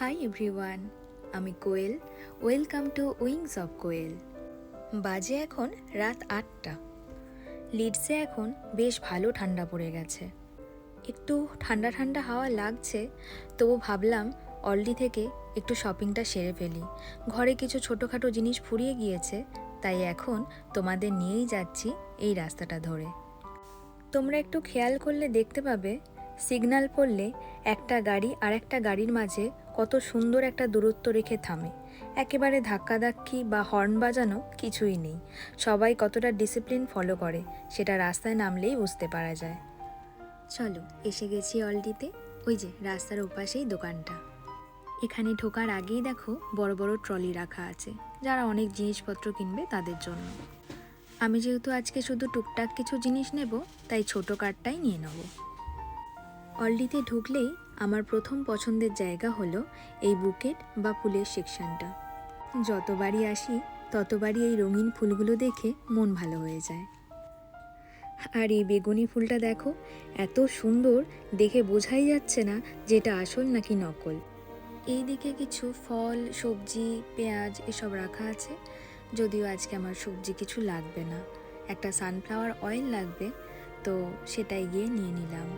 High everyone আমি Koel. Welcome to Wings of Koel বাজে এখন রাত আটটা। লিডসে এখন বেশ ভালো ঠান্ডা পড়ে গেছে। একটু ঠান্ডা ঠান্ডা হাওয়া লাগছে, তবু ভাবলাম অলডি থেকে একটু শপিংটা সেরে ফেলি। ঘরে কিছু ছোটোখাটো জিনিস ফুরিয়ে গিয়েছে, তাই এখন তোমাদের নিয়েই যাচ্ছি এই রাস্তাটা ধরে। তোমরা একটু খেয়াল করলে দেখতে পাবে সিগন্যাল পড়লে একটা গাড়ি আর একটা গাড়ির মাঝে কত সুন্দর একটা দূরত্ব রেখে থামে। একেবারে ধাক্কাধাক্কি বা হর্ন বাজানো কিছুই নেই। সবাই কতটা ডিসিপ্লিন ফলো করে, সেটা রাস্তায় নামলেই বুঝতে পারা যায়। চলো, এসে গেছি অলডিতে। ওই যে, রাস্তার ওপাশেই দোকানটা। এখানে ঢোকার আগেই দেখো, বড় বড় ট্রলি রাখা আছে, যারা অনেক জিনিসপত্র কিনবে তাদের জন্য। আমি যেহেতু আজকে শুধু টুকটাক কিছু জিনিস নেব, তাই ছোট কারটাই নিয়ে নেব। অলডিতে ঢুকলেই আমার প্রথম পছন্দের জায়গা হলো এই বুকেট বা ফুলের সেকশনটা। যতবারই আসি, ততবারই এই রঙিন ফুলগুলো দেখে মন ভালো হয়ে যায়। আর এই বেগুনি ফুলটা দেখো, এত সুন্দর, দেখে বোঝাই যাচ্ছে না যেটা আসল নাকি নকল। এই দিকে কিছু ফল, সবজি, পেঁয়াজ এসব রাখা আছে। যদিও আজকে আমার সবজি কিছু লাগবে না। একটা সানফ্লাওয়ার অয়েল লাগবে, তো সেটাই গিয়ে নিয়ে নিলাম।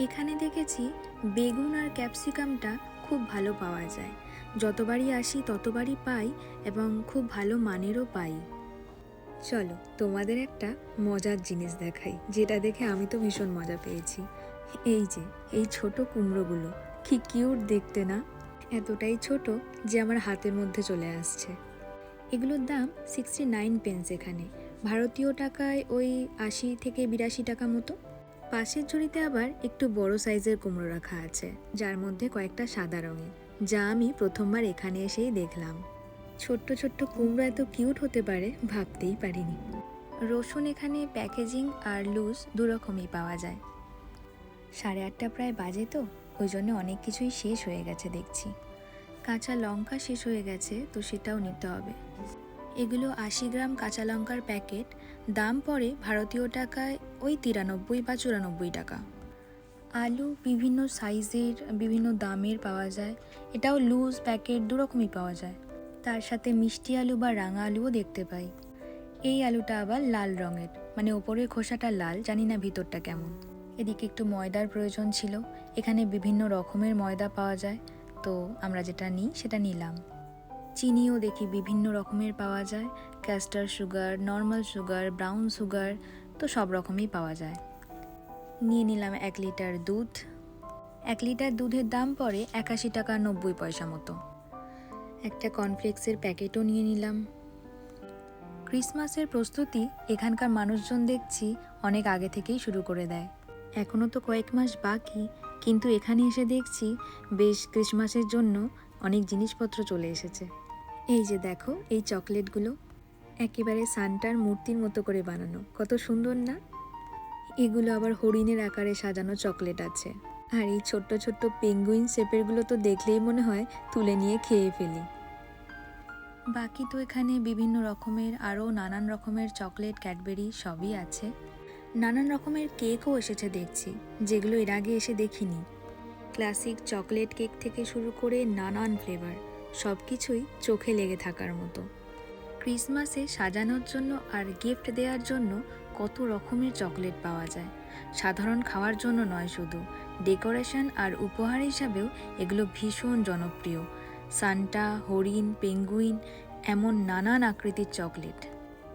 এখানে দেখেছি বেগুন আর ক্যাপসিকামটা খুব ভালো পাওয়া যায়। যতবারই আসি ততবারই পাই এবং খুব ভালো মানেরও পাই। চলো, তোমাদের একটা মজার জিনিস দেখাই, যেটা দেখে আমি তো ভীষণ মজা পেয়েছি। এই যে, এই ছোট কুমড়োগুলো, কি কিউট দেখতে না? এতটাই ছোট যে আমার হাতের মধ্যে চলে আসছে। এগুলোর দাম সিক্সটি নাইন পেন্স এখানে। ভারতীয় টাকায় ওই আশি থেকে বিরাশি টাকা মতো। পাশের ঝুড়িতে আবার একটু বড় সাইজের কুমড়ো রাখা আছে, যার মধ্যে কয়েকটা সাদা রঙের, যা আমি প্রথমবার এখানে এসেই দেখলাম। ছোট্ট ছোট্ট কুমড়ো এত কিউট হতে পারে, ভাবতেই পারিনি। রসুন এখানে প্যাকেজিং আর লুজ দুরকমই পাওয়া যায়। সাড়ে আটটা প্রায় বাজে তো, ওই জন্য অনেক কিছুই শেষ হয়ে গেছে দেখছি। কাঁচা লঙ্কা শেষ হয়ে গেছে, তো সেটাও নিতে হবে। এগুলো আশি গ্রাম কাঁচা লঙ্কার প্যাকেট, দাম পড়ে ভারতীয় টাকায় ওই তিরানব্বই বা চুরানব্বই টাকা। আলু বিভিন্ন সাইজের, বিভিন্ন দামের পাওয়া যায়। এটাও লুজ প্যাকেট দুরকমই পাওয়া যায়। তার সাথে মিষ্টি আলু বা রাঙা আলুও দেখতে পাই। এই আলুটা আবার লাল রঙের মানে ওপরের খোসাটা লাল, জানি না ভিতরটা কেমন। এদিকে একটু ময়দার প্রয়োজন ছিল। এখানে বিভিন্ন রকমের ময়দা পাওয়া যায়। তো আমরা যেটা নিই, সেটা নিলাম। চিনিও দেখি বিভিন্ন রকমের পাওয়া যায়। Castor sugar, normal sugar, brown sugar, তো সব রকমই পাওয়া যায়। নিয়ে নিলাম এক লিটার দুধ। এক লিটার দুধের দাম পড়ে একাশি টাকা নব্বই পয়সা মতো। একটা কর্নফ্লেক্সের প্যাকেটও নিয়ে নিলাম। ক্রিসমাসের প্রস্তুতি এখানকার মানুষজন দেখছি অনেক আগে থেকেই শুরু করে দেয়। এখনও তো কয়েক মাস বাকি, কিন্তু এখানে এসে দেখছি বেশ ক্রিসমাসের জন্য অনেক জিনিসপত্র চলে এসেছে। এই যে দেখো, এই চকলেটগুলো একেবারে সান্টার মূর্তির মতো করে বানানো। কত সুন্দর না? এগুলো আবার হরিণের আকারে সাজানো চকলেট আছে। আর এই ছোট্ট ছোট্ট পেঙ্গুইন শেপেরগুলো তো দেখলেই মনে হয় তুলে নিয়ে খেয়ে ফেলি। বাকি তো এখানে বিভিন্ন রকমের, আরও নানান রকমের চকলেট, ক্যাডবেরি সবই আছে। নানান রকমের কেকও এসেছে দেখছি, যেগুলো এর আগে এসে দেখিনি। ক্লাসিক চকলেট কেক থেকে শুরু করে নানান ফ্লেভার। সব কিছুই চোখে লেগে থাকার মতো। ক্রিসমাসে সাজানোর জন্য আর গিফট দেওয়ার জন্য কত রকমের চকলেট পাওয়া যায়। সাধারণ খাওয়ার জন্য নয় শুধু, ডেকোরেশন আর উপহার হিসাবেও এগুলো ভীষণ জনপ্রিয়। সান্টা, হরিণ, পেঙ্গুইন, এমন নানান আকৃতির চকলেট।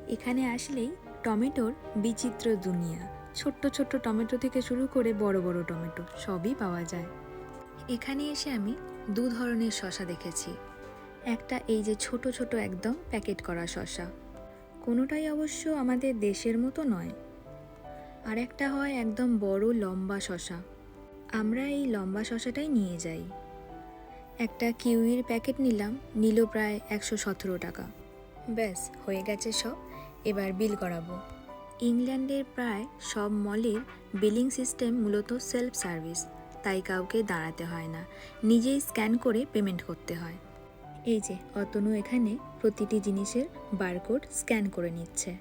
এখানে আসলেই টমেটোর বিচিত্র দুনিয়া। ছোট্ট ছোট্ট টমেটো থেকে শুরু করে বড় বড় টমেটো সবই পাওয়া যায়। এখানে এসে আমি দু ধরনের শশা দেখেছি। একটা এই যে ছোট ছোট একদম প্যাকেট করা শশা কোনোটাই অবশ্য আমাদের দেশের মতো নয়। আর একটা হয় একদম বড় লম্বা শশা আমরা এই লম্বা শশাটাই নিয়ে যাই। একটা কিউইর প্যাকেট নিলাম, নিল প্রায় একশো সতেরো টাকা। ব্যাস, হয়ে গেছে সব। এবার বিল করাবো। ইংল্যান্ডের প্রায় সব মলের বিলিং সিস্টেম মূলত সেলফ সার্ভিস, তাই কাউকে দাঁড়াতে হয় না। নিজেই স্ক্যান করে পেমেন্ট করতে হয়। এই যে, অতনু এখানে প্রতিটি জিনিসের বারকোড স্ক্যান করে নিচ্ছে।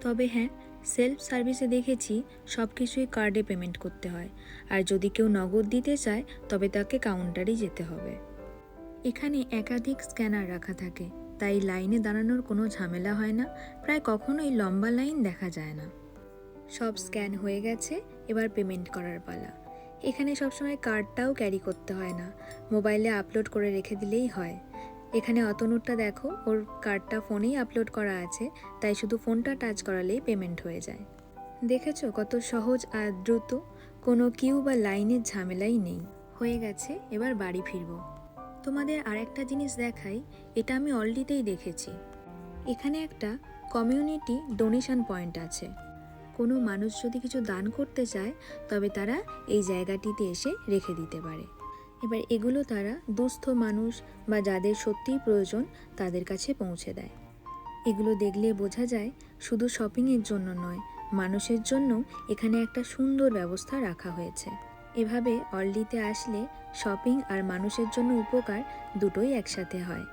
তবে হ্যাঁ সেলফ সার্ভিসে দেখেছি সব কিছুই কার্ডে পেমেন্ট করতে হয়। আর যদি কেউ নগদ দিতে চায়, তবে তাকে কাউন্টারে যেতে হবে। এখানে একাধিক স্ক্যানার রাখা থাকে, তাই লাইনে দাঁড়ানোর কোনো ঝামেলা হয় না, প্রায় কখনোই লম্বা লাইন দেখা যায় না। সব স্ক্যান হয়ে গেছে, এবার পেমেন্ট করার পালা। এখানে সবসময় কার্ডটাও ক্যারি করতে হয় না। মোবাইলে আপলোড করে রেখে দিলেই হয়। এখানে অতনুরটা দেখো, ওর কার্ডটা ফোনেই আপলোড করা আছে, তাই শুধু ফোনটা টাচ করালেই পেমেন্ট হয়ে যায়। দেখেছ কত সহজ আর দ্রুত? কোনো কিউ বা লাইনের ঝামেলাই নেই। হয়ে গেছে, এবার বাড়ি ফিরবো। তোমাদের আরেকটা জিনিস দেখাই, এটা আমি অলরেডিতেই দেখেছি। এখানে একটা কমিউনিটি ডোনেশন পয়েন্ট আছে। কোনো মানুষ যদি কিছু দান করতে চায়, তবে তারা এই জায়গাটিতে এসে রেখে দিতে পারে। এবার এগুলো তারা দুস্থ মানুষ বা যাদের সত্যিই প্রয়োজন তাদের কাছে পৌঁছে দেয়। এগুলো দেখলে বোঝা যায় শুধু শপিংয়ের জন্য নয়, মানুষের জন্য এখানে একটা সুন্দর ব্যবস্থা রাখা হয়েছে। এভাবে অল্ডিতে আসলে শপিং আর মানুষের জন্য উপকার দুটোই একসাথে হয়।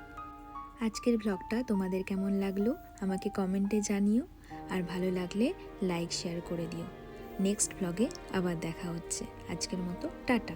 আজকের ব্লগটা তোমাদের কেমন লাগল আমাকে কমেন্টে জানিও। আর ভালো লাগলে লাইক শেয়ার করে দিও। নেক্সট ব্লগে আবার দেখা হচ্ছে। আজকের মতো, টাটা।